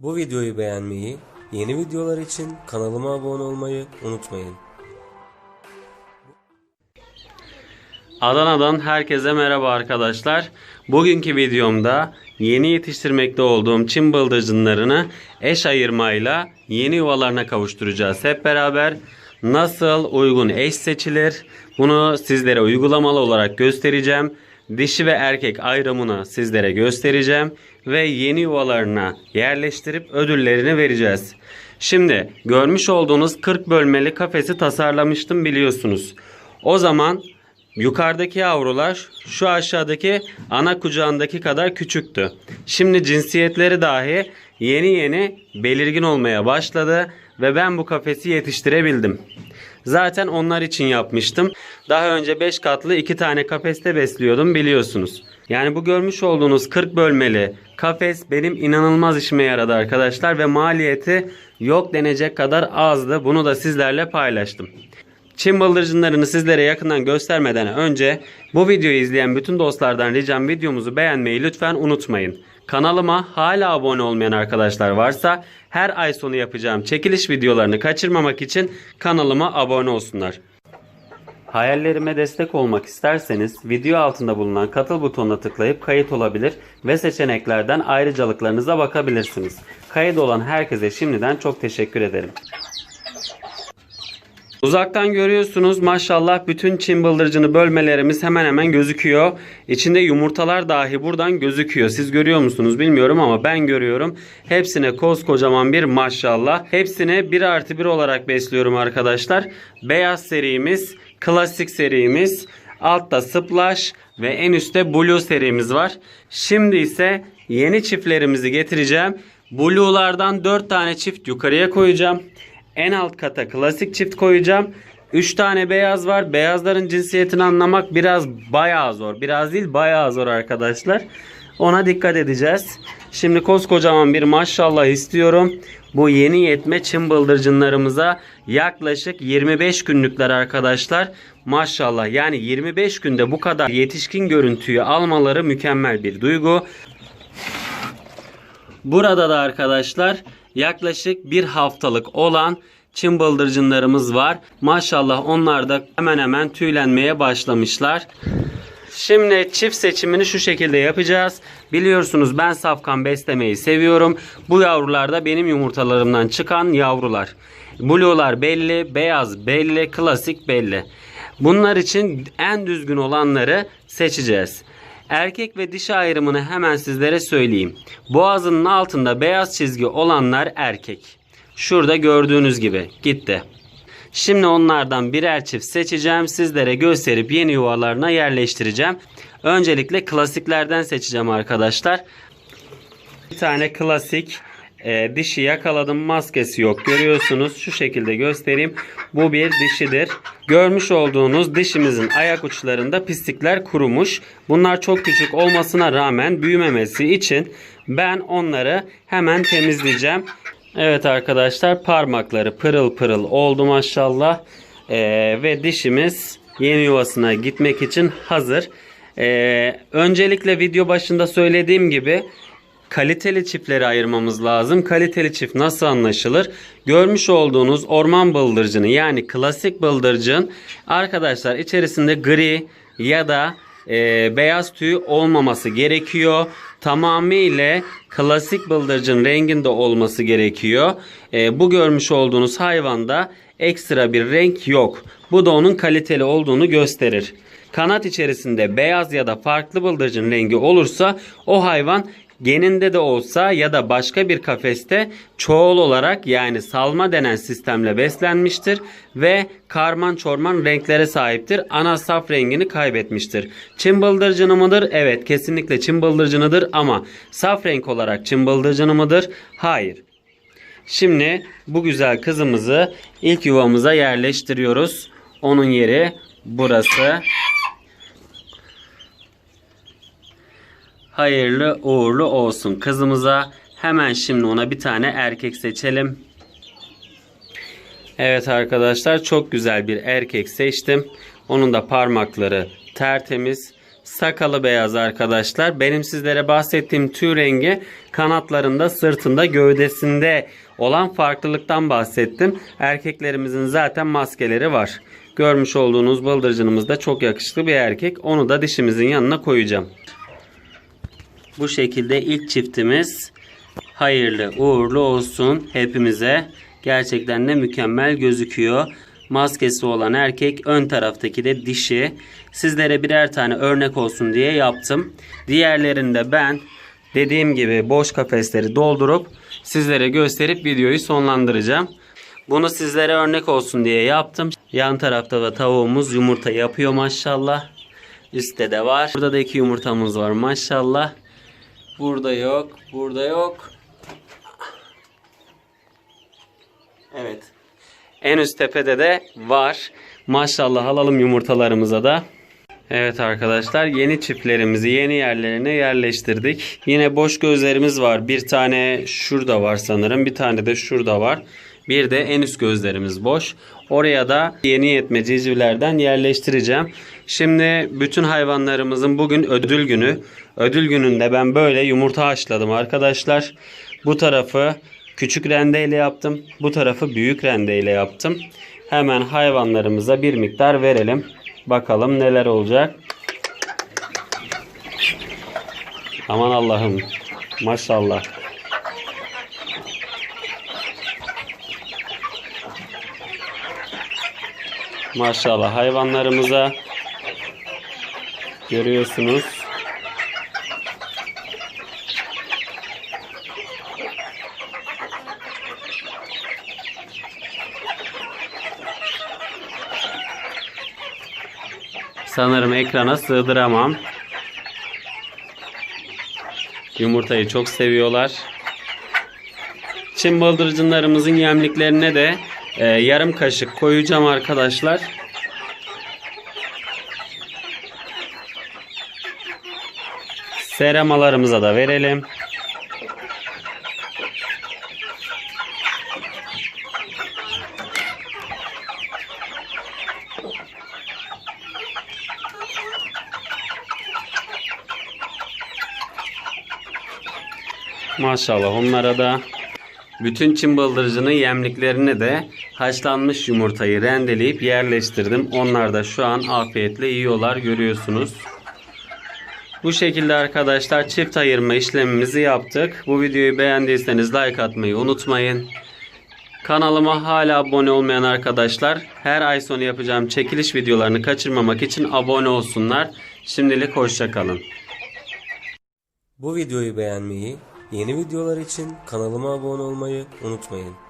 Bu videoyu beğenmeyi, yeni videolar için kanalıma abone olmayı unutmayın. Adana'dan herkese merhaba arkadaşlar. Bugünkü videomda yeni yetiştirmekte olduğum çim bıldırcınlarını eş ayırmayla yeni yuvalarına kavuşturacağız. Hep beraber nasıl uygun eş seçilir bunu sizlere uygulamalı olarak göstereceğim. Dişi ve erkek ayrımını sizlere göstereceğim ve yeni yuvalarına yerleştirip ödüllerini vereceğiz. Şimdi görmüş olduğunuz 40 bölmeli kafesi tasarlamıştım biliyorsunuz. O zaman Yukarıdaki yavrular şu aşağıdaki ana kucağındaki kadar küçüktü. Şimdi cinsiyetleri dahi yeni yeni belirgin olmaya başladı ve ben bu kafesi yetiştirebildim. Zaten onlar için yapmıştım. Daha önce 5 katlı 2 tane kafeste besliyordum biliyorsunuz. Yani bu görmüş olduğunuz 40 bölmeli kafes benim inanılmaz işime yaradı arkadaşlar ve maliyeti yok denecek kadar azdı. Bunu da sizlerle paylaştım. Çin bıldırcınlarını sizlere yakından göstermeden önce bu videoyu izleyen bütün dostlardan ricam videomuzu beğenmeyi lütfen unutmayın. Kanalıma hala abone olmayan arkadaşlar varsa her ay sonu yapacağım çekiliş videolarını kaçırmamak için kanalıma abone olsunlar. Hayallerime destek olmak isterseniz video altında bulunan katıl butonuna tıklayıp kayıt olabilir ve seçeneklerden ayrıcalıklarınıza bakabilirsiniz. Kayıt olan herkese şimdiden çok teşekkür ederim. Uzaktan görüyorsunuz maşallah bütün çim bıldırcını bölmelerimiz hemen hemen gözüküyor. İçinde yumurtalar dahi buradan gözüküyor. Siz görüyor musunuz bilmiyorum ama ben görüyorum. Hepsine koskocaman bir maşallah. Hepsine 1 artı 1 olarak besliyorum arkadaşlar. Beyaz serimiz, klasik serimiz, altta splash ve en üstte blue serimiz var. Şimdi ise yeni çiftlerimizi getireceğim. Blue'lardan 4 tane çift yukarıya koyacağım. En alt kata klasik çift koyacağım. 3 tane beyaz var. Beyazların cinsiyetini anlamak biraz bayağı zor. Biraz değil bayağı zor arkadaşlar. Ona dikkat edeceğiz. Şimdi koskocaman bir maşallah istiyorum. Bu yeni yetme çim bıldırcınlarımıza yaklaşık 25 günlükler arkadaşlar. Maşallah yani 25 günde bu kadar yetişkin görüntüyü almaları mükemmel bir duygu. Burada da arkadaşlar yaklaşık bir haftalık olan çim bıldırcınlarımız var. Maşallah onlar da hemen hemen tüylenmeye başlamışlar. Şimdi çift seçimini şu şekilde yapacağız. Biliyorsunuz ben safkan beslemeyi seviyorum. Bu yavrular da benim yumurtalarımdan çıkan yavrular. Blue'lar belli, beyaz belli, klasik belli. Bunlar için en düzgün olanları seçeceğiz. Erkek ve dişi ayrımını hemen sizlere söyleyeyim. Boğazının altında beyaz çizgi olanlar erkek. Şurada gördüğünüz gibi gitti. Şimdi onlardan birer çift seçeceğim. Sizlere gösterip yeni yuvalarına yerleştireceğim. Öncelikle klasiklerden seçeceğim arkadaşlar. Bir tane klasik e, dişi yakaladım maskesi yok. Görüyorsunuz şu şekilde göstereyim. Bu bir dişidir. Görmüş olduğunuz dişimizin ayak uçlarında pislikler kurumuş. Bunlar çok küçük olmasına rağmen büyümemesi için ben onları hemen temizleyeceğim. Evet arkadaşlar parmakları pırıl pırıl oldu maşallah. E, ve dişimiz yeni yuvasına gitmek için hazır. E, öncelikle video başında söylediğim gibi kaliteli çiftleri ayırmamız lazım. Kaliteli çift nasıl anlaşılır? Görmüş olduğunuz orman bıldırcını yani klasik bıldırcın arkadaşlar içerisinde gri ya da e, beyaz tüy olmaması gerekiyor. Tamamıyla klasik bıldırcın renginde olması gerekiyor. E, bu görmüş olduğunuz hayvanda ekstra bir renk yok. Bu da onun kaliteli olduğunu gösterir. Kanat içerisinde beyaz ya da farklı bıldırcın rengi olursa o hayvan geninde de olsa ya da başka bir kafeste çoğul olarak yani salma denen sistemle beslenmiştir ve karman çorman renklere sahiptir. Ana saf rengini kaybetmiştir. Çin bıldırcını mıdır? Evet kesinlikle çin bıldırcınıdır ama saf renk olarak çin bıldırcını mıdır? Hayır. Şimdi bu güzel kızımızı ilk yuvamıza yerleştiriyoruz. Onun yeri burası. Hayırlı uğurlu olsun kızımıza. Hemen şimdi ona bir tane erkek seçelim. Evet arkadaşlar çok güzel bir erkek seçtim. Onun da parmakları tertemiz. sakalı beyaz arkadaşlar. Benim sizlere bahsettiğim tüy rengi kanatlarında, sırtında, gövdesinde olan farklılıktan bahsettim. Erkeklerimizin zaten maskeleri var. Görmüş olduğunuz bıldırcınımız da çok yakışıklı bir erkek. Onu da dişimizin yanına koyacağım. Bu şekilde ilk çiftimiz hayırlı uğurlu olsun hepimize. Gerçekten de mükemmel gözüküyor. Maskesi olan erkek ön taraftaki de dişi. Sizlere birer tane örnek olsun diye yaptım. Diğerlerinde ben dediğim gibi boş kafesleri doldurup sizlere gösterip videoyu sonlandıracağım. Bunu sizlere örnek olsun diye yaptım. Yan tarafta da tavuğumuz yumurta yapıyor maşallah. Üstte de var. Burada da iki yumurtamız var maşallah. Burada yok. Burada yok. Evet. En üst tepede de var. Maşallah alalım yumurtalarımıza da. Evet arkadaşlar yeni çiftlerimizi yeni yerlerine yerleştirdik. Yine boş gözlerimiz var. Bir tane şurada var sanırım. Bir tane de şurada var. Bir de en üst gözlerimiz boş. Oraya da yeni yetme civcivlerden yerleştireceğim. Şimdi bütün hayvanlarımızın bugün ödül günü. Ödül gününde ben böyle yumurta haşladım arkadaşlar. Bu tarafı küçük rendeyle yaptım. Bu tarafı büyük rendeyle yaptım. Hemen hayvanlarımıza bir miktar verelim. Bakalım neler olacak. Aman Allah'ım. Maşallah. Maşallah hayvanlarımıza görüyorsunuz. Sanırım ekrana sığdıramam. Yumurtayı çok seviyorlar. Çin bıldırcınlarımızın yemliklerine de e, yarım kaşık koyacağım arkadaşlar. Seramalarımıza da verelim. Maşallah onlara da bütün çim bıldırcının yemliklerine de haşlanmış yumurtayı rendeleyip yerleştirdim. Onlar da şu an afiyetle yiyorlar görüyorsunuz. Bu şekilde arkadaşlar çift ayırma işlemimizi yaptık. Bu videoyu beğendiyseniz like atmayı unutmayın. Kanalıma hala abone olmayan arkadaşlar her ay sonu yapacağım çekiliş videolarını kaçırmamak için abone olsunlar. Şimdilik hoşçakalın. Bu videoyu beğenmeyi, yeni videolar için kanalıma abone olmayı unutmayın.